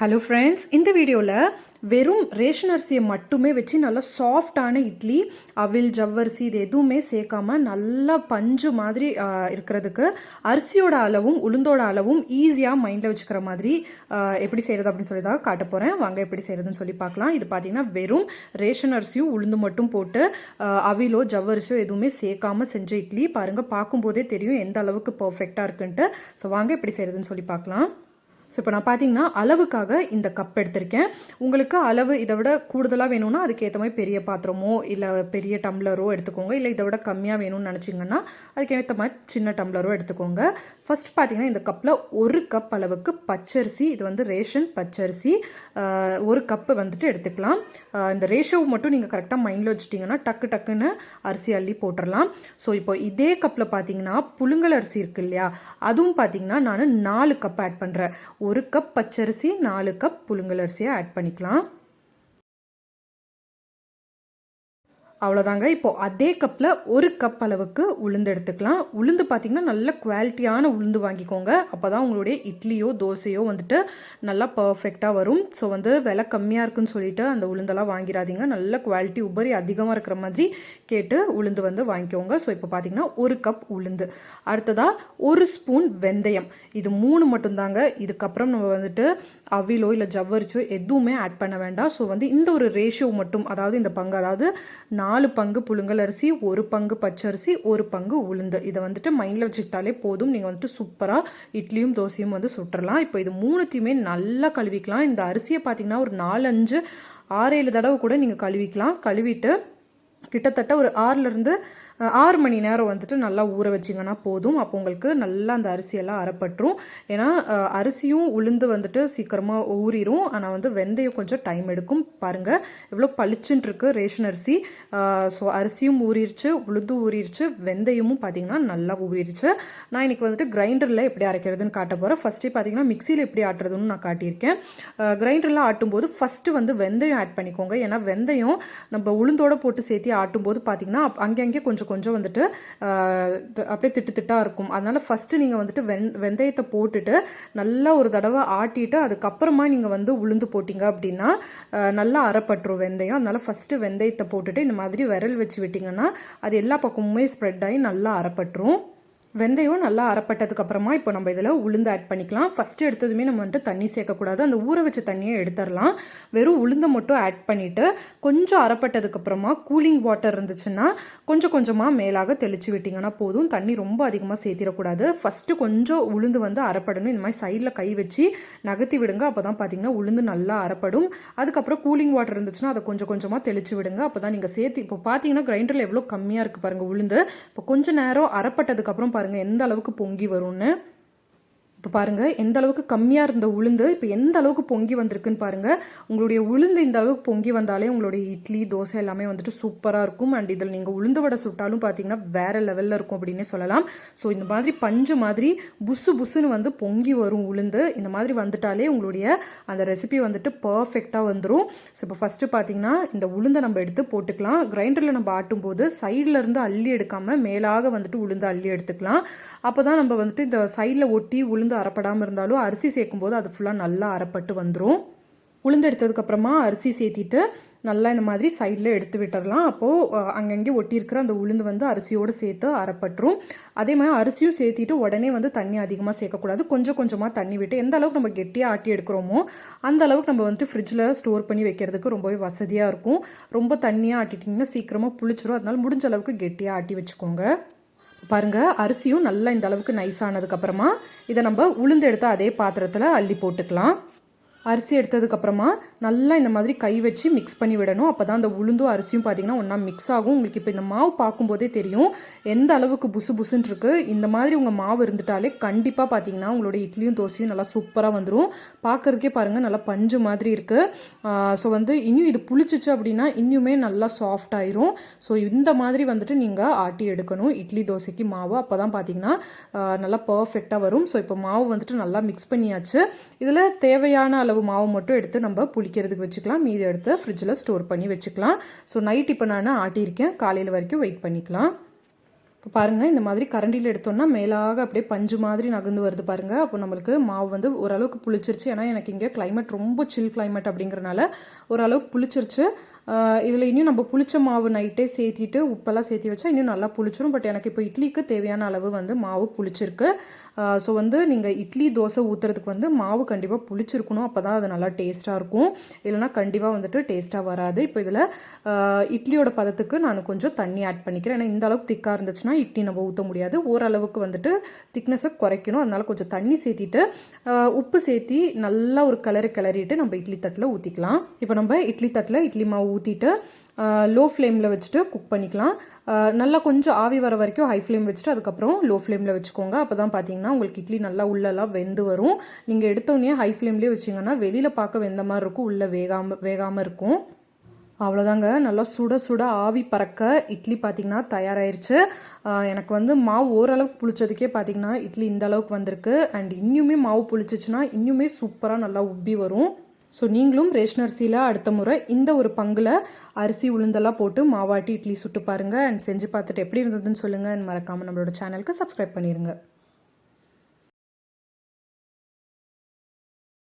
Hello friends இந்த வீடியோவில் வெறும் ரேஷன் அரிசியை மட்டுமே வச்சு நல்லா சாஃப்டான இட்லி அவில் ஜவ்வரிசி இது எதுவுமே சேர்க்காம நல்லா பஞ்சு மாதிரி இருக்கிறதுக்கு அரிசியோட அளவும் உளுந்தோட அளவும் ஈஸியாக மைண்டில் வச்சுக்கிற மாதிரி எப்படி செய்கிறது அப்படின்னு சொல்லி தான் காட்ட போகிறேன் வாங்க எப்படி செய்கிறதுன்னு சொல்லி பார்க்கலாம். இது பார்த்தீங்கன்னா வெறும் ரேஷன் அரிசியும் உளுந்து மட்டும் போட்டு அவிலோ ஜவ்வரிசியோ எதுவுமே சேர்க்காம செஞ்ச இட்லி. பாருங்கள் பார்க்கும்போதே தெரியும் எந்த அளவுக்கு பர்ஃபெக்டாக இருக்குன்ட்டு. ஸோ வாங்க எப்படி செய்கிறதுன்னு சொல்லி பார்க்கலாம். ஸோ இப்போ நான் பார்த்தீங்கன்னா அளவுக்காக இந்த கப் எடுத்திருக்கேன். உங்களுக்கு அளவு இதை விட கூடுதலாக வேணும்னா அதுக்கேற்ற மாதிரி பெரிய பாத்திரமோ இல்லை பெரிய டம்ளரோ எடுத்துக்கோங்க. இல்லை இதை விட கம்மியாக வேணும்னு நினச்சிங்கன்னா அதுக்கேற்ற மாதிரி சின்ன டம்ளரோ எடுத்துக்கோங்க. ஃபர்ஸ்ட் பார்த்தீங்கன்னா இந்த கப்பில் ஒரு கப் அளவுக்கு பச்சரிசி இது வந்து ரேஷன் பச்சரிசி ஒரு கப்பு வந்துட்டு எடுத்துக்கலாம். இந்த ரேஷோவை மட்டும் நீங்கள் கரெக்டாக மைண்டில் வச்சுட்டிங்கன்னா டக்கு டக்குன்னு அரிசி அள்ளி போட்டுடலாம் ஸோ இப்போ இதே கப்பில் பார்த்தீங்கன்னா புழுங்கல் அரிசி இருக்கு இல்லையா அதுவும் பார்த்தீங்கன்னா நான் நாலு கப் ஆட் பண்ணுறேன் ஒரு கப் பச்சரிசி நாலு கப் புழுங்கல் அரிசியை ஆட் பண்ணிக்கலாம். அவ்வளோதாங்க இப்போது அதே கப்பில் ஒரு கப் அளவுக்கு உளுந்து எடுத்துக்கலாம். உளுந்து பார்த்தீங்கன்னா நல்ல குவாலிட்டியான உளுந்து வாங்கிக்கோங்க. அப்போ தான் உங்களுடைய இட்லியோ தோசையோ வந்துட்டு நல்லா பர்ஃபெக்டாக வரும். ஸோ வந்து விலை கம்மியாக இருக்குன்னு சொல்லிட்டு அந்த உளுந்தெல்லாம் வாங்கிடாதீங்க நல்ல குவாலிட்டி உபரி அதிகமாக இருக்கிற மாதிரி கேட்டு உளுந்து வந்து வாங்கிக்கோங்க. ஸோ இப்போ பார்த்தீங்கன்னா ஒரு கப் உளுந்து. அடுத்ததாக ஒரு ஸ்பூன் வெந்தயம். இது மூணு மட்டும்தாங்க. இதுக்கப்புறம் நம்ம வந்துட்டு அவிலோ இல்லை ஜவ்வரிச்சோ எதுவுமே ஆட் பண்ண வேண்டாம். ஸோ வந்து இந்த ஒரு ரேஷியோ மட்டும் அதாவது இந்த பங்கு அதாவது நான் நாலு பங்கு புழுங்கல் அரிசி ஒரு பங்கு பச்சரிசி ஒரு பங்கு உளுந்து. இதை வந்துட்டு மைண்டில் வச்சுக்கிட்டாலே போதும். நீங்கள் வந்துட்டு சூப்பராக இட்லியும் தோசையும் வந்து சுட்டுறலாம். இப்போ இது மூணுத்தையுமே நல்லா கழுவிக்கலாம். இந்த அரிசியை பார்த்தீங்கன்னா ஒரு நாலஞ்சு ஆறு ஏழு தடவை கூட நீங்கள் கழுவிக்கலாம். கழுவிட்டு கிட்டத்தட்ட ஒரு ஆறுலேருந்து ஆறு மணி நேரம் வந்துட்டு நல்லா ஊற வச்சிங்கன்னா போதும். அப்போ உங்களுக்கு நல்லா அந்த அரிசியெல்லாம் அறப்பட்டுரும். ஏன்னா அரிசியும் உளுந்து வந்துட்டு சீக்கிரமாக ஊறிடும் ஆனால் வந்து வெந்தயம் கொஞ்சம் டைம் எடுக்கும். பாருங்கள் எவ்வளோ பளிச்சுன்னு ரேஷன் அரிசி. ஸோ அரிசியும் ஊறிடுச்சு உளுந்து ஊறிடுச்சு வெந்தயமும் பார்த்தீங்கன்னா நல்லா ஊறிடுச்சு நான் இன்றைக்கி வந்துட்டு கிரைண்டரில் எப்படி அரைக்கிறதுன்னு காட்ட போகிறேன் ஃபஸ்ட்டு பார்த்திங்கன்னா மிக்சியில் எப்படி ஆட்டுறதுன்னு நான் காட்டியிருக்கேன். கிரைண்டரில் ஆட்டும்போது ஃபஸ்ட்டு வந்து வெந்தயம் ஆட் பண்ணிக்கோங்க. ஏன்னா வெந்தயம் நம்ம உளுந்தோடு போட்டு சேர்த்து ஆட்டும்போது பார்த்தீங்கன்னா அப்- அங்கங்கே கொஞ்சம் கொஞ்சம் வந்துட்டு அப்படியே திட்டு திட்டாக இருக்கும். அதனால் ஃபஸ்ட்டு நீங்கள் வந்துட்டு வெந் வெந்தயத்தை போட்டுட்டு நல்லா ஒரு தடவை ஆட்டிட்டு அதுக்கப்புறமா நீங்கள் வந்து உளுந்து போட்டிங்க அப்படின்னா நல்லா அறப்பட்டுரும் வெந்தயம். அதனால் ஃபஸ்ட்டு வெந்தயத்தை போட்டுட்டு இந்த மாதிரி விரல் வச்சு விட்டிங்கன்னா அது எல்லா பக்கமுமே ஸ்ப்ரெட் ஆகி நல்லா அறப்பட்டுரும் வெந்தயம் நல்லா அறப்பட்டதுக்கு அப்புறமா இப்போ நம்ம இதில் உளுந்து ஆட் பண்ணிக்கலாம். ஃபஸ்ட்டு எடுத்ததுமே நம்ம வந்துட்டு தண்ணி சேர்க்கக்கூடாது. அந்த ஊற வச்ச தண்ணியை எடுத்துடலாம். வெறும் உளுந்தை மட்டும் ஆட் பண்ணிவிட்டு கொஞ்சம் அரைப்பட்டதுக்கு அப்புறமா கூலிங் வாட்டர் இருந்துச்சுன்னா கொஞ்சம் கொஞ்சமாக மேலாக தெளிச்சு விட்டிங்கன்னா போதும். தண்ணி ரொம்ப அதிகமாக சேர்த்திடக்கூடாது. ஃபஸ்ட்டு கொஞ்சம் உளுந்து வந்து அறப்படணும் இந்த மாதிரி சைடில் கை வச்சு நகர்த்தி விடுங்க. அப்போ தான் பார்த்தீங்கன்னா உளுந்து நல்லா அறப்படும் அதுக்கப்புறம் கூலிங் வாட்டர் இருந்துச்சுன்னா அதை கொஞ்சம் கொஞ்சமாக தெளிச்சு விடுங்க. அப்போ தான் நீங்கள் சேர்த்து இப்போ பார்த்தீங்கன்னா கிரைண்டரில் எவ்வளோ கம்மியாக இருக்குது பாருங்கள் உளுந்து. இப்போ கொஞ்சம் நேரம் அறப்பட்டதுக்கப்புறம் பாருங்கள் எந்த அளவுக்கு பொங்கி வரும்னு. இப்போ பாருங்க எந்த அளவுக்கு கம்மியாக இருந்த உளுந்து இப்போ எந்த அளவுக்கு பொங்கி வந்திருக்குன்னு பாருங்க. உங்களுடைய உளுந்து இந்த அளவுக்கு பொங்கி வந்தாலே உங்களுடைய இட்லி தோசை எல்லாமே வந்துட்டு சூப்பராக இருக்கும். அண்ட் இதில் நீங்கள் உளுந்து வடை சுட்டாலும் பார்த்தீங்கன்னா வேற லெவலில் இருக்கும் அப்படின்னே சொல்லலாம். ஸோ இந்த மாதிரி பஞ்சு மாதிரி புசு புசுன்னு வந்து பொங்கி வரும் உளுந்து. இந்த மாதிரி வந்துட்டாலே உங்களுடைய அந்த ரெசிபி வந்துட்டு பர்ஃபெக்டாக வந்துடும் ஸோ இப்போ ஃபஸ்ட்டு பார்த்தீங்கன்னா இந்த உளுந்தை நம்ம எடுத்து போட்டுக்கலாம். கிரைண்டரில் நம்ம ஆட்டும்போது சைடில் இருந்து அள்ளி எடுக்காமல் மேலாக வந்துட்டு உளுந்து அள்ளி எடுத்துக்கலாம். அப்போ தான் நம்ம வந்துட்டு இந்த சைடில் ஒட்டி உளுந்து அரைப்படாமல் இருந்தாலும் அரிசி சேர்க்கும்போது அது ஃபுல்லாக நல்லா அரைப்பட்டு வந்துடும் உளுந்து எடுத்ததுக்கப்புறமா அரிசி சேர்த்திட்டு நல்லா இந்த மாதிரி சைடில் எடுத்து விட்டுறலாம். அப்போது அங்கங்கே ஒட்டியிருக்கிற அந்த உளுந்து வந்து அரிசியோடு சேர்த்து அரைப்பட்டுரும் அதே மாதிரி அரிசியும் சேர்த்திட்டு உடனே வந்து தண்ணி அதிகமாக சேர்க்கக்கூடாது. கொஞ்சம் கொஞ்சமாக தண்ணி விட்டு எந்த அளவுக்கு நம்ம கெட்டியாக ஆட்டி எடுக்கிறோமோ அந்த அளவுக்கு நம்ம வந்துட்டு ஃப்ரிட்ஜில் ஸ்டோர் பண்ணி வைக்கிறதுக்கு ரொம்பவே வசதியாக இருக்கும். ரொம்ப தண்ணியாக ஆட்டிட்டிங்கன்னா சீக்கிரமாக புளிச்சிரும். அதனால் முடிஞ்ச அளவுக்கு கெட்டியாக ஆட்டி வச்சுக்கோங்க. பாருங்க அரிசியும் நல்லா இந்த அளவுக்கு நைஸ் ஆனதுக்கப்புறமா இதை நம்ம உளுந்து எடுத்து அதே பாத்திரத்தில் அள்ளி போட்டுக்கலாம். அரிசி எடுத்ததுக்கப்புறமா நல்லா இந்த மாதிரி கை வச்சு மிக்ஸ் பண்ணி விடணும். அப்போ தான் அந்த உளுந்தும் அரிசியும் பார்த்தீங்கன்னா ஒன்றா மிக்ஸ் ஆகும். உங்களுக்கு இப்போ இந்த மாவு பார்க்கும்போதே தெரியும். எந்த அளவுக்கு புசு புசுன்னு இந்த மாதிரி உங்கள் மாவு இருந்துட்டாலே கண்டிப்பாக பார்த்தீங்கன்னா உங்களோட இட்லியும் தோசையும் நல்லா சூப்பராக வந்துடும் பார்க்கறதுக்கே பாருங்கள் நல்லா பஞ்சு மாதிரி இருக்குது ஸோ வந்து இனியும் இது புளிச்சிச்சு அப்படின்னா இன்னுமே நல்லா சாஃப்ட் ஆயிரும். ஸோ இந்த மாதிரி வந்துட்டு நீங்கள் ஆட்டி எடுக்கணும். இட்லி தோசைக்கு மாவு அப்போ தான் பார்த்தீங்கன்னா நல்லா பர்ஃபெக்டாக வரும். ஸோ இப்போ மாவு வந்துட்டு நல்லா மிக்ஸ் பண்ணியாச்சு. இதில் தேவையான அளவு மாவு மட்டும் எடுத்து நம்ம புளிக்கிறதுக்கு வச்சுக்கலாம். மீதி எடுத்து ஃப்ரிட்ஜில் ஸ்டோர் பண்ணி வச்சுக்கலாம். ஸோ நைட் இப்போ நான் ஆட்டியிருக்கேன்? காலையில் வரைக்கும் வெயிட் பண்ணிக்கலாம். இப்போ பாருங்கள் இந்த மாதிரி கரண்டியில் எடுத்தோம்னா மேலாக அப்படியே பஞ்சு மாதிரி நகர்ந்து வருது பாருங்கள் அப்போ நம்மளுக்கு மாவு வந்து ஓரளவுக்கு புளிச்சிருச்சு. ஏன்னா எனக்கு இங்கே கிளைமேட் ரொம்ப சில் கிளைமேட் அப்படிங்கிறனால ஓரளவுக்கு புளிச்சிருச்சு. இதில் இன்னும் நம்ம புளிச்ச மாவு நைட்டே சேர்த்திட்டு உப்பெல்லாம் சேர்த்தி வச்சா இன்னும் நல்லா புளிச்சிரும். பட் எனக்கு இப்போ இட்லிக்கு தேவையான அளவு வந்து மாவு புளிச்சிருக்கு. ஸோ வந்து நீங்கள் இட்லி தோசை ஊற்றுறதுக்கு வந்து மாவு கண்டிப்பாக புளிச்சிருக்கணும். அப்போ தான் அது நல்லா டேஸ்ட்டாக இருக்கும். இல்லைனா கண்டிப்பாக வந்துட்டு டேஸ்ட்டாக வராது. இப்போ இதில் இட்லியோட பதத்துக்கு நான் கொஞ்சம் தண்ணி ஆட் பண்ணிக்கிறேன். ஏன்னா இந்த அளவுக்கு திக்காக இருந்துச்சுன்னா இட்லி நம்ம ஊற்ற முடியாது. ஓரளவுக்கு வந்துட்டு திக்னஸை குறைக்கணும். அதனால கொஞ்சம் தண்ணி சேர்த்திட்டு உப்பு சேர்த்தி நல்லா ஒரு கிளறி கிளறிட்டு நம்ம இட்லி தட்டில் ஊற்றிக்கலாம் இப்போ நம்ம இட்லி தட்டில் இட்லி மாவு ஊற்றிட்டு லோ ஃப்ளேமில் வச்சுட்டு குக் பண்ணிக்கலாம். நல்லா கொஞ்சம் ஆவி வர வரைக்கும் ஹை ஃப்ளேம் வச்சுட்டு அதுக்கப்புறம் லோ ஃப்ளேமில் வச்சுக்கோங்க. அப்போ தான் பார்த்தீங்கன்னா உங்களுக்கு இட்லி நல்லா உள்ளெல்லாம் வெந்து வரும். நீங்கள் எடுத்தோடனே ஹை ஃப்ளேம்லேயே வச்சிங்கன்னா வெளியில் பார்க்க வெந்த மாதிரி இருக்கும். உள்ளே வேகாமல் வேகாமல் இருக்கும். அவ்வளோதாங்க. நல்லா சுட சுட ஆவி பறக்க இட்லி பார்த்தீங்கன்னா தயாராயிருச்சு. எனக்கு வந்து மாவு ஓரளவுக்கு புளிச்சதுக்கே பார்த்திங்கன்னா இட்லி இந்த அளவுக்கு வந்திருக்கு. அண்ட் இன்னுமே மாவு புளிச்சிச்சுன்னா இன்னுமே சூப்பராக நல்லா உப்பி வரும். ஸோ நீங்களும் ரேஷன் அரிசியில் அடுத்த முறை இந்த ஒரு பங்கில் அரிசி உளுந்தெல்லாம் போட்டு மாவாட்டி இட்லி சுட்டு பாருங்கள் அண்ட் செஞ்சு பார்த்துட்டு எப்படி இருந்ததுன்னு சொல்லுங்கள் அண்ட் மறக்காமல் நம்மளோட சேனலுக்கு சப்ஸ்கிரைப் பண்ணிடுங்க